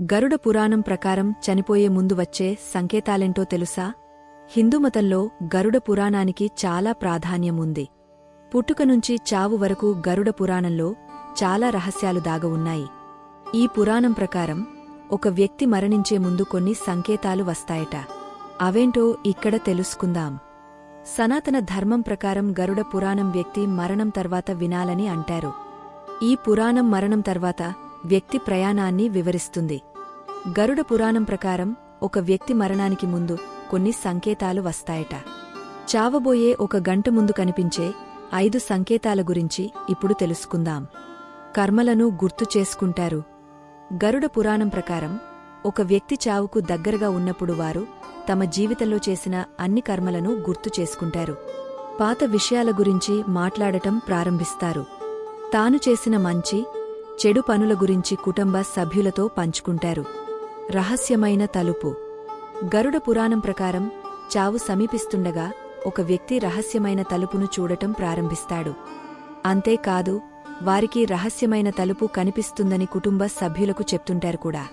గరుడ పురాణం ప్రకారం చనిపోయే ముందు వచ్చే సంకేతాలెంటో తెలుసా? హిందూమతంలో గరుడ పురాణానికి చాలా ప్రాధాన్యముంది. పుట్టుక నుంచి చావు వరకు గరుడ పురాణంలో చాలా రహస్యాలు దాగ ఉన్నాయి. ఈ పురాణం ప్రకారం ఒక వ్యక్తి మరణించే ముందు కొన్ని సంకేతాలు వస్తాయట. అవేంటో ఇక్కడ తెలుసుకుందాం. సనాతన ధర్మం ప్రకారం గరుడ పురాణం వ్యక్తి మరణం తర్వాత వినాలని అంటారు. ఈ పురాణం మరణం తర్వాత వ్యక్తి ప్రయాణాన్ని వివరిస్తుంది. గరుడ పురాణం ప్రకారం ఒక వ్యక్తి మరణానికి ముందు కొన్ని సంకేతాలు వస్తాయట. చావబోయే ఒక గంట ముందు కనిపించే ఐదు సంకేతాల గురించి ఇప్పుడు తెలుసుకుందాం. కర్మలను గుర్తు చేసుకుంటారు. గరుడ పురాణం ప్రకారం ఒక వ్యక్తి చావుకు దగ్గరగా ఉన్నప్పుడు వారు తమ జీవితంలో చేసిన అన్ని కర్మలను గుర్తు చేసుకుంటారు. పాత విషయాల గురించి మాట్లాడటం ప్రారంభిస్తారు. తాను చేసిన మంచి చెడు పనుల గురించి కుటుంబ సభ్యులతో పంచుకుంటారు. రహస్యమైన తలుపు. గరుడ పురాణం ప్రకారం చావు సమీపిస్తుండగా ఒక వ్యక్తి రహస్యమైన తలుపును చూడటం ప్రారంభిస్తాడు. అంతేకాదు వారికి రహస్యమైన తలుపు కనిపిస్తుందని కుటుంబ సభ్యులకు చెప్తుంటారు కూడా.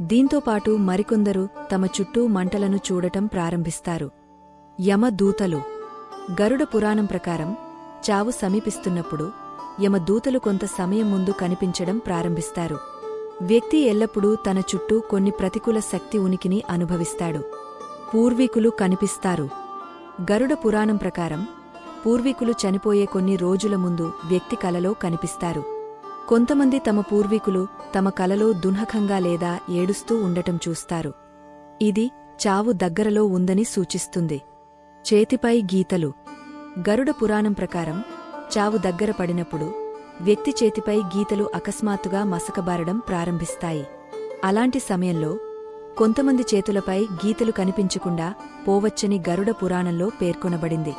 దీంతోపాటు మరికొందరు తమ చుట్టూ మంటలను చూడటం ప్రారంభిస్తారు. యమదూతలు. గరుడ పురాణం ప్రకారం చావు సమీపిస్తున్నప్పుడు యమదూతలు కొంత సమయం ముందు కనిపించడం ప్రారంభిస్తారు. వ్యక్తి ఎల్లప్పుడూ తన చుట్టూ కొన్ని ప్రతికూల శక్తి ఉనికిని అనుభవిస్తాడు. పూర్వీకులు కనిపిస్తారు. గరుడ పురాణం ప్రకారం పూర్వీకులు చనిపోయే కొన్ని రోజుల ముందు వ్యక్తి కలలో కనిపిస్తారు. కొంతమంది తమ పూర్వీకులు తమ కలలో దున్హకంగా లేదా ఏడుస్తూ ఉండటం చూస్తారు. ఇది చావు దగ్గరలో ఉందని సూచిస్తుంది. చేతిపై గీతలు. గరుడ పురాణం ప్రకారం చావు దగ్గర పడినప్పుడు వ్యక్తి చేతిపై గీతలు అకస్మాత్తుగా మసకబారడం ప్రారంభిస్తాయి. అలాంటి సమయంలో కొంతమంది చేతులపై గీతలు కనిపించకుండా పోవచ్చని గరుడ పురాణంలో పేర్కొనబడింది.